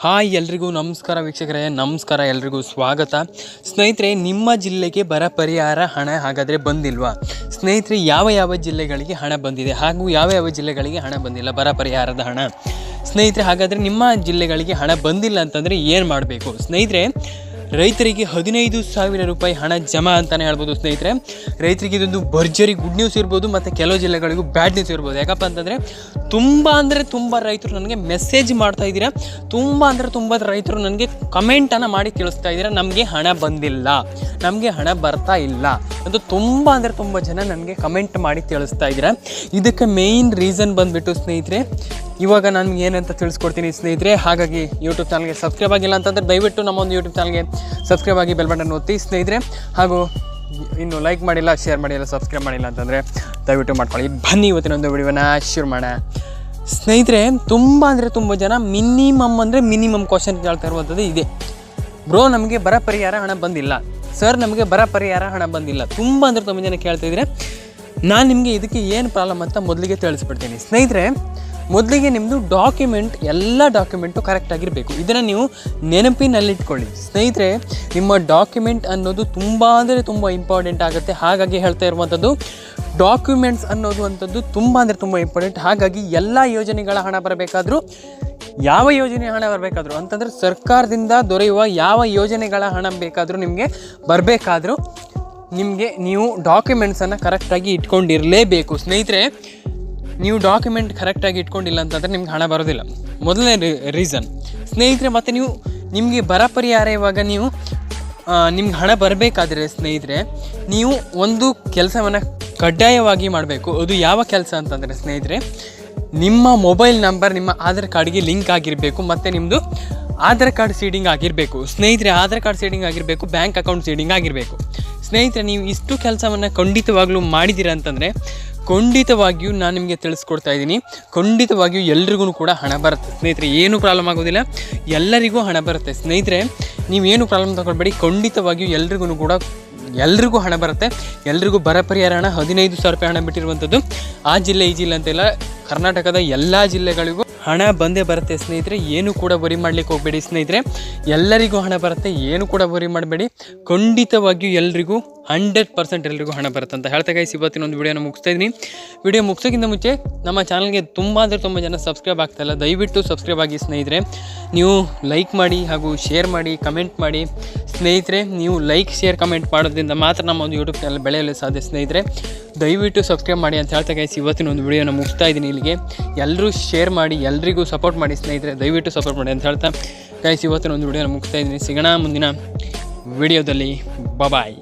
Hi ಎಲ್ರಿಗೂ ನಮಸ್ಕಾರ ವೀಕ್ಷಕರೇ, ನಮಸ್ಕಾರ ಎಲ್ರಿಗೂ ಸ್ವಾಗತ. ಸ್ನೇಹಿತರೆ, ನಿಮ್ಮ ಜಿಲ್ಲೆಗೆ ಬರ ಪರಿಹಾರ ಹಣ ಹಾಗಾದರೆ ಬಂದಿಲ್ವಾ? ಸ್ನೇಹಿತರೆ, ಯಾವ ಯಾವ ಜಿಲ್ಲೆಗಳಿಗೆ ಹಣ ಬಂದಿದೆ ಹಾಗೂ ಯಾವ ಯಾವ ಜಿಲ್ಲೆಗಳಿಗೆ ಹಣ ಬಂದಿಲ್ಲ ಬರ ಪರಿಹಾರದ ಹಣ? ಸ್ನೇಹಿತರೆ, ಹಾಗಾದರೆ ನಿಮ್ಮ ಜಿಲ್ಲೆಗಳಿಗೆ ಹಣ ಬಂದಿಲ್ಲ ಅಂತಂದರೆ ಏನು ಮಾಡಬೇಕು? ಸ್ನೇಹಿತರೆ ರೈತರಿಗೆ ಹದಿನೈದು ಸಾವಿರ ರೂಪಾಯಿ ಹಣ ಜಮಾ ಅಂತಲೇ ಹೇಳ್ಬೋದು ಸ್ನೇಹಿತರೆ. ರೈತರಿಗೆ ಇದೊಂದು ಭರ್ಜರಿ ಗುಡ್ ನ್ಯೂಸ್ ಇರ್ಬೋದು ಮತ್ತು ಕೆಲವು ಜಿಲ್ಲೆಗಳಿಗೂ ಬ್ಯಾಡ್ ನ್ಯೂಸ್ ಇರ್ಬೋದು. ಯಾಕಪ್ಪ ಅಂತಂದರೆ ತುಂಬ ಅಂದರೆ ತುಂಬ ರೈತರು ನನಗೆ ಮೆಸೇಜ್ ಮಾಡ್ತಾ ಇದ್ದೀರಾ. ತುಂಬ ಅಂದರೆ ತುಂಬ ರೈತರು ನನಗೆ ಕಮೆಂಟನ್ನು ಮಾಡಿ ತಿಳಿಸ್ತಾ ಇದ್ದೀರಾ. ನಮಗೆ ಹಣ ಬಂದಿಲ್ಲ. ನಮಗೆ ಹಣ ಬರ್ತಾ ಇಲ್ಲ ಅದು ತುಂಬ ಅಂದರೆ ತುಂಬ ಜನ ನನಗೆ ಕಮೆಂಟ್ ಮಾಡಿ ತಿಳಿಸ್ತಾ ಇದ್ದೀರಾ. ಇದಕ್ಕೆ ಮೇಯ್ನ್ ರೀಸನ್ ಬಂದುಬಿಟ್ಟು ಸ್ನೇಹಿತರೆ ಇವಾಗ ನಾನು ಏನಂತ ತಿಳಿಸ್ಕೊಡ್ತೀನಿ ಸ್ನೇಹಿತರೆ, ಹಾಗಾಗಿ ಯೂಟ್ಯೂಬ್ ಚಾನಲ್ಗೆ ಸಬ್ಸ್ಕ್ರೈಬ್ ಆಗಿಲ್ಲ ಅಂತಂದರೆ ದಯವಿಟ್ಟು ನಮ್ಮ ಒಂದು ಯೂಟ್ಯೂಬ್ ಚಾನಲ್ಗೆ ಸಬ್ಸ್ಕ್ರೈಬ್ ಆಗಿ ಬೆಲ್ ಬಟನ್ ಒತ್ತಿ ಸ್ನೇಹಿತರೆ. ಹಾಗೂ ಇನ್ನು ಲೈಕ್ ಮಾಡಿಲ್ಲ ಶೇರ್ ಮಾಡಿಲ್ಲ ಸಬ್ಸ್ಕ್ರೈಬ್ ಮಾಡಿಲ್ಲ ಅಂತಂದರೆ ದಯವಿಟ್ಟು ಮಾಡ್ಕೊಳ್ಳಿ. ಬನ್ನಿ ಇವತ್ತಿನ ಒಂದು ವಿಡಿಯೋನ ಶುರು ಮಾಡೋಣ. ಸ್ನೇಹಿತರೆ, ತುಂಬ ಅಂದರೆ ತುಂಬ ಜನ ಮಿನಿಮಮ್ ಅಂದರೆ ಮಿನಿಮಮ್ ಕ್ವಶನ್ ಕೇಳ್ತಾ ಇರುವಂಥದ್ದು ಇದೆ. ಬ್ರೋ ನಮಗೆ ಬರ ಪರಿಹಾರ ಹಣ ಬಂದಿಲ್ಲ. ಸರ್ ನಮಗೆ ಬರ ಪರಿಹಾರ ಹಣ ಬಂದಿಲ್ಲ. ತುಂಬ ಅಂದರೆ ತುಂಬ ಜನ ಕೇಳ್ತಾ ಇದ್ರೆ, ನಾನು ನಿಮಗೆ ಇದಕ್ಕೆ ಏನು ಪ್ರಾಬ್ಲಮ್ ಅಂತ ಮೊದಲಿಗೆ ತಿಳಿಸ್ಬಿಡ್ತೀನಿ. ಸ್ನೇಹಿತರೆ ಮೊದಲಿಗೆ ನಿಮ್ಮದು ಡಾಕ್ಯುಮೆಂಟ್ ಎಲ್ಲ ಡಾಕ್ಯುಮೆಂಟು ಕರೆಕ್ಟಾಗಿರಬೇಕು ಇದನ್ನು ನೀವು ನೆನಪಿನಲ್ಲಿಟ್ಕೊಳ್ಳಿ. ಸ್ನೇಹಿತರೆ, ನಿಮ್ಮ ಡಾಕ್ಯುಮೆಂಟ್ ಅನ್ನೋದು ತುಂಬ ಅಂದರೆ ತುಂಬ ಇಂಪಾರ್ಟೆಂಟ್ ಆಗುತ್ತೆ. ಹಾಗಾಗಿ ಹೇಳ್ತಾ ಇರುವಂಥದ್ದು ಡಾಕ್ಯುಮೆಂಟ್ಸ್ ಅನ್ನೋದು ಅಂಥದ್ದು ತುಂಬ ಅಂದರೆ ತುಂಬ ಇಂಪಾರ್ಟೆಂಟ್ ಹಾಗಾಗಿ ಎಲ್ಲ ಯೋಜನೆಗಳ ಹಣ ಬರಬೇಕಾದ್ರೂ, ಯಾವ ಯೋಜನೆ ಹಣ ಬರಬೇಕಾದ್ರೂ, ಅಂತಂದರೆ ಸರ್ಕಾರದಿಂದ ದೊರೆಯುವ ಯಾವ ಯೋಜನೆಗಳ ಹಣ ಬೇಕಾದರೂ ನಿಮಗೆ ಬರಬೇಕಾದ್ರೂ, ನಿಮಗೆ ನೀವು ಡಾಕ್ಯುಮೆಂಟ್ಸನ್ನು ಕರೆಕ್ಟಾಗಿ ಇಟ್ಕೊಂಡಿರಲೇಬೇಕು. ಸ್ನೇಹಿತರೆ ನೀವು ಡಾಕ್ಯುಮೆಂಟ್ ಕರೆಕ್ಟಾಗಿ ಇಟ್ಕೊಂಡಿಲ್ಲ ಅಂತಂದರೆ ನಿಮ್ಗೆ ಹಣ ಬರೋದಿಲ್ಲ. ಮೊದಲನೇ ರೀಸನ್ ಸ್ನೇಹಿತರೆ, ಮತ್ತು ನೀವು ನಿಮಗೆ ಬರ ಪರಿಹಾರ ಇವಾಗ ನೀವು ನಿಮ್ಗೆ ಹಣ ಬರಬೇಕಾದ್ರೆ ಸ್ನೇಹಿತರೆ, ನೀವು ಒಂದು ಕೆಲಸವನ್ನು ಕಡ್ಡಾಯವಾಗಿ ಮಾಡಬೇಕು. ಅದು ಯಾವ ಕೆಲಸ ಅಂತಂದರೆ ಸ್ನೇಹಿತರೆ, ನಿಮ್ಮ ಮೊಬೈಲ್ ನಂಬರ್ ನಿಮ್ಮ ಆಧಾರ್ ಕಾರ್ಡ್ಗೆ ಲಿಂಕ್ ಆಗಿರಬೇಕು, ಮತ್ತು ನಿಮ್ಮದು ಆಧಾರ್ ಕಾರ್ಡ್ ಸೀಡಿಂಗ್ ಆಗಿರಬೇಕು. ಸ್ನೇಹಿತರೆ, ಆಧಾರ್ ಕಾರ್ಡ್ ಸೀಡಿಂಗ್ ಆಗಿರಬೇಕು ಬ್ಯಾಂಕ್ ಅಕೌಂಟ್ ಸೀಡಿಂಗ್ ಆಗಿರಬೇಕು. ಸ್ನೇಹಿತರೆ, ನೀವು ಇಷ್ಟು ಕೆಲಸವನ್ನು ಖಂಡಿತವಾಗಲೂ ಮಾಡಿದ್ದೀರಾ ಅಂತಂದರೆ ಖಂಡಿತವಾಗಿಯೂ ನಾನು ನಿಮಗೆ ತಿಳಿಸ್ಕೊಡ್ತಾ ಇದ್ದೀನಿ. ಖಂಡಿತವಾಗಿಯೂ ಎಲ್ರಿಗೂ ಕೂಡ ಹಣ ಬರುತ್ತೆ. ಸ್ನೇಹಿತರೆ, ಏನೂ ಪ್ರಾಬ್ಲಮ್ ಆಗೋದಿಲ್ಲ. ಎಲ್ಲರಿಗೂ ಹಣ ಬರುತ್ತೆ. ಸ್ನೇಹಿತರೆ ನೀವೇನು ಪ್ರಾಬ್ಲಮ್ ತಗೊಳ್ಬೇಡಿ. ಖಂಡಿತವಾಗಿಯೂ ಎಲ್ರಿಗೂ ಕೂಡ, ಎಲ್ರಿಗೂ ಹಣ ಬರುತ್ತೆ. ಎಲ್ರಿಗೂ ಬರ ಪರಿಹಾರ ಹಣ, ಹದಿನೈದು ಸಾವಿರ ರೂಪಾಯಿ ಹಣ ಬಿಟ್ಟಿರುವಂಥದ್ದು ಆ ಜಿಲ್ಲೆ, ಈ ಜಿಲ್ಲೆ ಅಂತೆಲ್ಲ ಕರ್ನಾಟಕದ ಎಲ್ಲ ಜಿಲ್ಲೆಗಳಿಗೂ ಹಣ ಬಂದೇ ಬರುತ್ತೆ ಸ್ನೇಹಿತರೆ, ಏನು ಕೂಡ ಬರಿ ಮಾಡ್ಲಿಕ್ಕೆ ಹೋಗಬೇಡಿ ಸ್ನೇಹಿತರೆ. ಎಲ್ಲರಿಗೂ ಹಣ ಬರುತ್ತೆ, ಏನು ಕೂಡ ಬರಿ ಮಾಡಬೇಡಿ. ಖಂಡಿತವಾಗಿಯೂ ಎಲ್ರಿಗೂ ಹಂಡ್ರೆಡ್ ಪರ್ಸೆಂಟ್ ಎಲ್ರಿಗೂ ಹಣ ಬರುತ್ತೆ ಅಂತ ಹೇಳ್ತಾ ಗೈಸ್ ಇವತ್ತಿನ ಒಂದು ವಿಡಿಯೋನ ಮುಗಿಸ್ತಾ ಇದ್ದೀನಿ. ವಿಡಿಯೋ ಮುಗಿಸೋಕ್ಕಿಂತ ಮುಂಚೆ ನಮ್ಮ ಚಾನಲ್ಗೆ ತುಂಬ ಅಂದರೆ ತುಂಬ ಜನ ಸಬ್ಸ್ಕ್ರೈಬ್ ಆಗ್ತಾಯಿಲ್ಲ ದಯವಿಟ್ಟು ಸಬ್ಸ್ಕ್ರೈಬ್ ಆಗಿ ಸ್ನೇಹಿತರೆ. ನೀವು ಲೈಕ್ ಮಾಡಿ ಹಾಗೂ ಶೇರ್ ಮಾಡಿ ಕಮೆಂಟ್ ಮಾಡಿ. ಸ್ನೇಹಿತರೆ, ನೀವು ಲೈಕ್ ಶೇರ್ ಕಮೆಂಟ್ ಮಾಡೋದ್ರಿಂದ ಮಾತ್ರ ನಮ್ಮ ಒಂದು ಯೂಟ್ಯೂಬ್ ಚಾನಲ್ ಬೆಳೆಯಲು ಸಾಧ್ಯ ಸ್ನೇಹಿತರೆ. ದಯವಿಟ್ಟು ಸಬ್ಸ್ಕ್ರೈಬ್ ಮಾಡಿ ಅಂತ ಹೇಳ್ತಾ ಗೈಸ್ ಇವತ್ತಿನ ಒಂದು ವಿಡಿಯೋನ ಮುಗಿಸ್ತಾ ಇದ್ದೀನಿ ಇಲ್ಲಿಗೆ. ಎಲ್ಲರೂ ಶೇರ್ ಮಾಡಿ ಎಲ್ರಿಗೂ ಸಪೋರ್ಟ್ ಮಾಡಿ ಸ್ನೇಹಿತರೆ, ದಯವಿಟ್ಟು ಸಪೋರ್ಟ್ ಮಾಡಿ ಅಂತ ಹೇಳ್ತಾ ಗೈಸ್ ಇವತ್ತಿನ ಒಂದು ವಿಡಿಯೋನ ಮುಗಿಸ್ತಾ ಇದ್ದೀನಿ. ಸಿಗೋಣ ಮುಂದಿನ ವಿಡಿಯೋದಲ್ಲಿ ಬಬಾಯ್